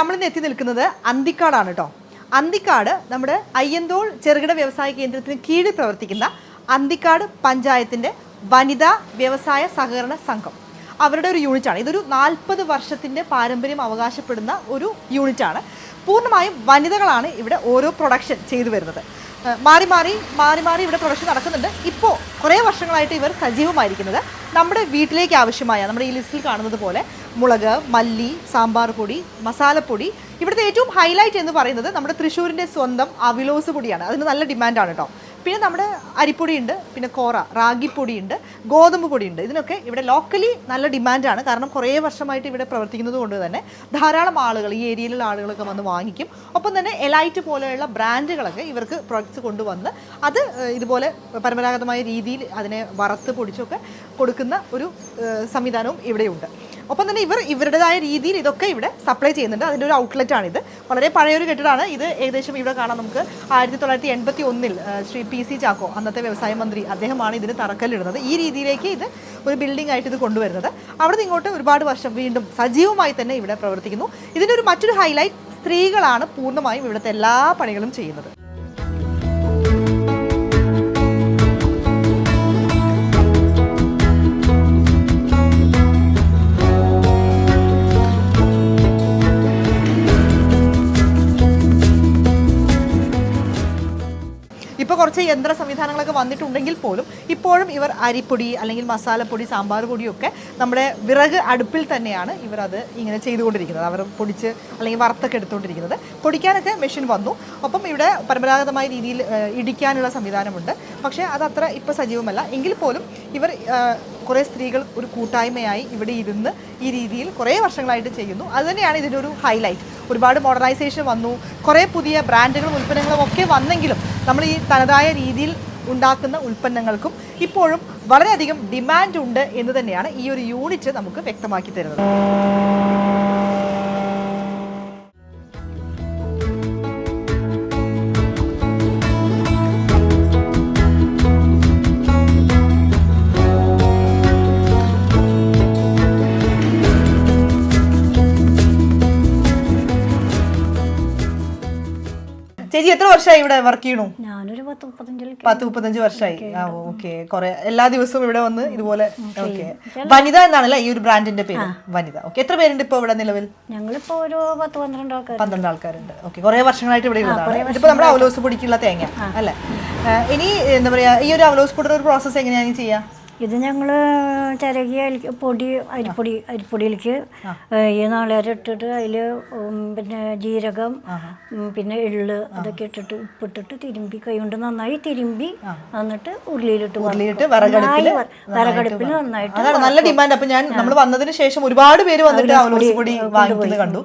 ഇന്ന് എത്തി നിൽക്കുന്നത് അന്തിക്കാടാണ് കേട്ടോ. അന്തിക്കാട് നമ്മുടെ അയ്യന്തോൾ ചെറുകിട വ്യവസായ കേന്ദ്രത്തിന് കീഴിൽ പ്രവർത്തിക്കുന്ന അന്തിക്കാട് പഞ്ചായത്തിന്റെ വനിതാ വ്യവസായ സഹകരണ സംഘം. അവരുടെ ഒരു യൂണിറ്റാണ്. ഇതൊരു നാൽപ്പത് വർഷത്തിന്റെ പാരമ്പര്യം അവകാശപ്പെടുന്ന ഒരു യൂണിറ്റാണ്. പൂർണമായും വനിതകളാണ് ഇവിടെ ഓരോ പ്രൊഡക്ഷൻ ചെയ്തു വരുന്നത്. മാറി മാറി മാറി മാറി ഇവിടെ പ്രൊഡക്ഷൻ നടക്കുന്നുണ്ട്. ഇപ്പോൾ കുറേ വർഷങ്ങളായിട്ട് ഇവർ സജീവമായിരിക്കുന്നത് നമ്മുടെ വീട്ടിലേക്ക് ആവശ്യമായ നമ്മുടെ ഈ ലിസ്റ്റിൽ കാണുന്നത് പോലെ മുളക് മല്ലി സാമ്പാർ പൊടി മസാലപ്പൊടി. ഇവിടുത്തെ ഏറ്റവും ഹൈലൈറ്റ് എന്ന് പറയുന്നത് നമ്മുടെ തൃശ്ശൂരിന്റെ സ്വന്തം അവിലോസ് പൊടിയാണ്. അതിന് നല്ല ഡിമാൻഡാണ് കേട്ടോ പിന്നെ നമ്മുടെ അരിപ്പൊടിയുണ്ട് പിന്നെ കോറ റാഗിപ്പൊടിയുണ്ട് ഗോതമ്പ് പൊടിയുണ്ട്. ഇതിനൊക്കെ ഇവിടെ ലോക്കലി നല്ല ഡിമാൻഡാണ് കാരണം കുറേ വർഷമായിട്ട് ഇവിടെ പ്രവർത്തിക്കുന്നത് കൊണ്ട് തന്നെ ധാരാളം ആളുകൾ ഈ ഏരിയയിലുള്ള ആളുകളൊക്കെ വന്ന് വാങ്ങിക്കും. ഒപ്പം തന്നെ എലൈറ്റ് പോലെയുള്ള ബ്രാൻഡുകളൊക്കെ ഇവർക്ക് പ്രൊഡക്ട്സ് കൊണ്ടുവന്ന് അത് ഇതുപോലെ പരമ്പരാഗതമായ രീതിയിൽ അതിനെ വറുത്ത് പൊടിച്ചൊക്കെ കൊടുക്കുന്ന ഒരു സംവിധാനവും ഇവിടെയുണ്ട്. ഒപ്പം തന്നെ ഇവർ ഇവരുടേതായ രീതിയിൽ ഇതൊക്കെ ഇവിടെ സപ്ലൈ ചെയ്യുന്നുണ്ട്. അതിന്റെ ഒരു ഔട്ട്ലെറ്റ് ഇത് വളരെ പഴയൊരു കെട്ടിടമാണ്. ഇത് ഏകദേശം ഇവിടെ കാണാം നമുക്ക്. ആയിരത്തി തൊള്ളായിരത്തി എൺപത്തി ഒന്നിൽ ശ്രീ പി സി ചാക്കോ അന്നത്തെ വ്യവസായ മന്ത്രി അദ്ദേഹമാണ് ഇതിന് തറക്കല്ലിടുന്നത്. ഈ രീതിയിലേക്ക് ഇത് ഒരു ബിൽഡിംഗ് ആയിട്ട് ഇത് കൊണ്ടുവരുന്നത്. അവിടെ ഇങ്ങോട്ട് ഒരുപാട് വർഷം വീണ്ടും സജീവമായി തന്നെ ഇവിടെ പ്രവർത്തിക്കുന്നു. ഇതിന്റെ ഒരു മറ്റൊരു ഹൈലൈറ്റ് സ്ത്രീകളാണ് പൂർണമായും ഇവിടുത്തെ എല്ലാ പണികളും ചെയ്യുന്നത്. കുറച്ച് യന്ത്ര സംവിധാനങ്ങളൊക്കെ വന്നിട്ടുണ്ടെങ്കിൽ പോലും ഇപ്പോഴും ഇവർ അരിപ്പൊടി അല്ലെങ്കിൽ മസാലപ്പൊടി സാമ്പാർ പൊടിയൊക്കെ നമ്മുടെ വിറക് അടുപ്പിൽ തന്നെയാണ് ഇവർ അത് ഇങ്ങനെ ചെയ്തുകൊണ്ടിരിക്കുന്നത്. അവർ പൊടിച്ച് അല്ലെങ്കിൽ വറുത്തൊക്കെ എടുത്തുകൊണ്ടിരിക്കുന്നത്. പൊടിക്കാനൊക്കെ മെഷീൻ വന്നു. അപ്പം ഇവിടെ പരമ്പരാഗതമായ രീതിയിൽ ഇടിക്കാനുള്ള സംവിധാനമുണ്ട്. പക്ഷേ അതത്ര ഇപ്പോൾ സജീവമല്ല. എങ്കിൽ പോലും ഇവർ കുറേ സ്ത്രീകൾ ഒരു കൂട്ടായ്മയായി ഇവിടെ ഇരുന്ന് ഈ രീതിയിൽ കുറേ വർഷങ്ങളായിട്ട് ചെയ്യുന്നു. അതുതന്നെയാണ് ഇതിന്റെ ഒരു ഹൈലൈറ്റ് ഒരുപാട് മോഡേണൈസേഷൻ വന്നു. കുറേ പുതിയ ബ്രാൻഡുകളും ഉൽപ്പന്നങ്ങളും ഒക്കെ വന്നെങ്കിലും നമ്മൾ ഈ തനതായ രീതിയിൽ ഉണ്ടാക്കുന്ന ഉൽപ്പന്നങ്ങൾക്കും ഇപ്പോഴും വളരെയധികം ഡിമാൻഡ് ഉണ്ട് എന്ന് തന്നെയാണ് ഈ ഒരു യൂണിറ്റ് നമുക്ക് വ്യക്തമാക്കി തരുന്നത്. ചേച്ചി എത്ര വർഷമായി ഇവിടെ വർക്ക് ചെയ്യണു? ഞാനൊരു പത്ത് മുപ്പത്തഞ്ച് വർഷമായി. ആ ഓക്കെ കുറെ എല്ലാ ദിവസവും ഇവിടെ വന്ന് ഇതുപോലെ ഓക്കെ വനിത എന്നാണല്ലേ ഈ ഒരു ബ്രാൻഡിന്റെ പേര്? വനിത. ഓക്കെ എത്ര പേരുണ്ട് ഇപ്പൊ ഇവിടെ നിലവിൽ? ഞങ്ങളിപ്പോ ഒരു പത്ത് പന്ത്രണ്ട് ആൾക്കാർ പന്ത്രണ്ട് ആൾക്കാരുണ്ട്. ഓക്കെ കുറെ വർഷങ്ങളായിട്ട് ഇവിടെ ഉള്ളതാണ് ഇതിപ്പോ നമ്മുടെ അവലോസ് പൊടിക്കുള്ള തേങ്ങ അല്ലേ? ഇനി എന്താ പറയാ ഈ ഒരു അവലോസ് പൊടിയുടെ ഒരു പ്രോസസ്സ് എങ്ങനെയാണ് ചെയ്യാ? ഇത് ഞങ്ങൾ ചിരകിയ പൊടി അരിപ്പൊടി അരിപ്പൊടിയിലേക്ക് ഈ നാളേരം ഇട്ടിട്ട് അതിൽ പിന്നെ ജീരകം പിന്നെ എള്ള് അതൊക്കെ ഇട്ടിട്ട് ഉപ്പിട്ടിട്ട് തിരുമ്പി കൈ കൊണ്ട് നന്നായി തിരുമ്പി എന്നിട്ട് ഉരുളിയിലിട്ട് ഉരുളിയിട്ട് വിറകടുപ്പിൽ നന്നായിട്ട് അതാണ് നല്ല ഡിമാൻഡ്. അപ്പൊ ഞാൻ നമ്മൾ വന്നതിന് ശേഷം ഒരുപാട് പേര് വന്നിട്ട് അവലോസ് പൊടി വാങ്ങിക്കുന്നത് കണ്ടു.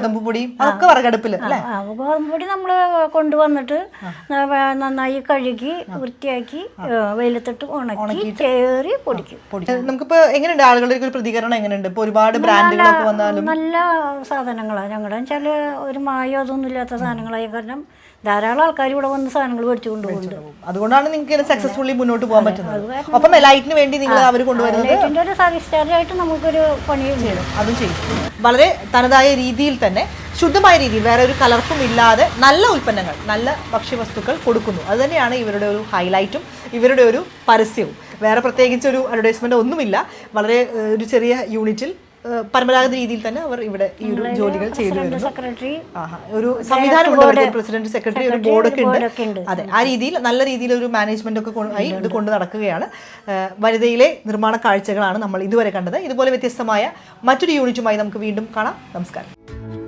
ഗോതമ്പ് പൊടി അതൊക്കെ വിറകടുപ്പിൽ അല്ലേ? ആ ഗോതമ്പൊടി നമ്മൾ കൊണ്ടുവന്നിട്ട് നന്നായി കഴുകി വൃത്തിയാക്കി വെയിലത്തിട്ട് ഉണക്കി ചേറി പൊടിക്കും. പൊടി നമുക്കിപ്പോ എങ്ങനെയുണ്ട്? ആളുകളുടെ ഒരു പ്രതികരണം എങ്ങനെയുണ്ട്? ഇപ്പൊ ഒരുപാട് ബ്രാൻഡുകളൊക്കെ വന്നാലും നല്ല സാധനങ്ങളാണ് ഞങ്ങളുടെ വെച്ചാൽ ഒരു മായോ അതൊന്നും ഇല്ലാത്ത സാധനങ്ങളായ. കാരണം ധാരാളം ആൾക്കാർ ഇവിടെ വന്ന് സാധനങ്ങൾ മേടിച്ചു കൊണ്ടുപോകുന്നുണ്ട്. അതുകൊണ്ടാണ് നിങ്ങൾക്ക് സക്സസ്ഫുള്ളി മുന്നോട്ട് പോകാൻ പറ്റുന്നത്. അപ്പം ലൈറ്റിന് വേണ്ടി നിങ്ങൾ അവർ കൊണ്ടുവരുന്നത് ഒരു സർവീസ് ചാർജായിട്ട് നമുക്കൊരു പണി ചെയ്യണം അതും ചെയ്യും. വളരെ തനതായ രീതിയിൽ തന്നെ ശുദ്ധമായ രീതിയിൽ വേറെ ഒരു കലർപ്പും ഇല്ലാതെ നല്ല ഉൽപ്പന്നങ്ങൾ നല്ല ഭക്ഷ്യവസ്തുക്കൾ കൊടുക്കുന്നു. അതുതന്നെയാണ് ഇവരുടെ ഒരു ഹൈലൈറ്റും ഇവരുടെ ഒരു പരസ്യവും. വേറെ പ്രത്യേകിച്ച് ഒരു അഡ്വർടൈസ്മെന്റ് ഒന്നുമില്ല. വളരെ ഒരു ചെറിയ യൂണിറ്റിൽ പരമ്പരാഗത രീതിയിൽ തന്നെ അവർ ഇവിടെ ഈ ഒരു ജോലികൾ ചെയ്തു വരുന്നു. ഒരു സംവിധാനം പ്രസിഡന്റ് സെക്രട്ടറി ഒരു ബോർഡൊക്കെ ഉണ്ട്. അതെ ആ രീതിയിൽ നല്ല രീതിയിൽ ഒരു മാനേജ്മെന്റ് ഒക്കെ ആയി ഇത് കൊണ്ട് നടക്കുകയാണ്. വനിതയിലെ നിർമ്മാണ കാഴ്ചകളാണ് നമ്മൾ ഇതുവരെ കണ്ടത്. ഇതുപോലെ വ്യത്യസ്തമായ മറ്റൊരു യൂണിറ്റുമായി നമുക്ക് വീണ്ടും കാണാം. നമസ്കാരം.